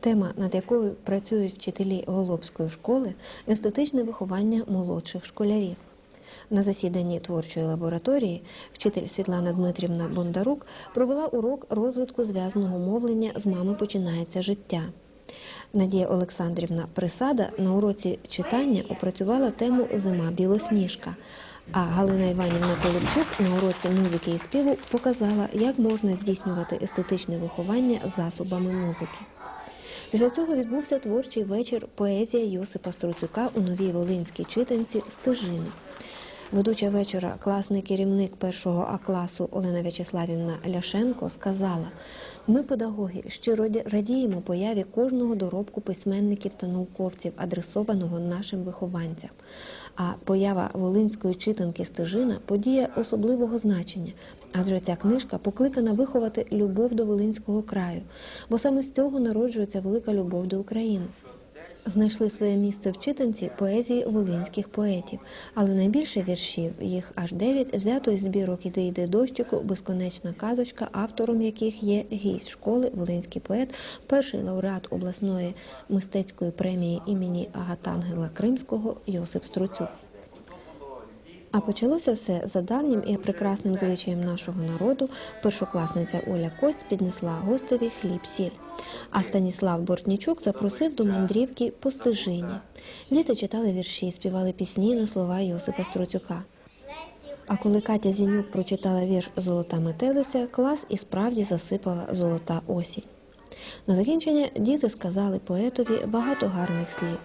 Тема, над якою працюють вчителі Голобської школи естетичне виховання молодших школярів. На засіданні творчої лабораторії вчитель Світлана Дмитрівна Бондарук провела урок розвитку зв'язного мовлення з мами починається життя. Надія Олександрівна Присада на уроці читання опрацювала тему Зима білосніжка. А Галина Іванівна Колобчук на уроці музики і співу показала, як можна здійснювати естетичне виховання засобами музики. Після цього відбувся творчий вечір поезія Йосипа Струцюка у новій волинській читанці Стежини. Ведуча вечора, класний керівник першого А класу Олена В'ячеславівна Ляшенко сказала: ми, педагоги, щиро радіємо появі кожного доробку письменників та науковців, адресованого нашим вихованцям. А поява волинської читанки Стежина подія особливого значення, адже ця книжка покликана виховати любов до Волинського краю, бо саме з цього народжується велика любов до України. Знайшли своє місце в читанці поезії волинських поетів, але найбільше віршів, їх аж дев'ять, взято із збірок іде йде дощику, безконечна казочка, автором яких є гість школи, волинський поет, перший лауреат обласної мистецької премії імені Агатангела Кримського Йосип Струцюк. А почалося все за давнім і прекрасним звичаєм нашого народу. Першокласниця Оля Кость піднесла гостеві хліб сіль. А Станіслав Бортнічук запросив до мандрівки по. Діти читали вірші, співали пісні на слова Йосипа Струцюка. А коли Катя Зінюк прочитала вірш Золота метелиця, клас і справді засипала золота осінь. На закінчення діти сказали поетові багато гарних слів.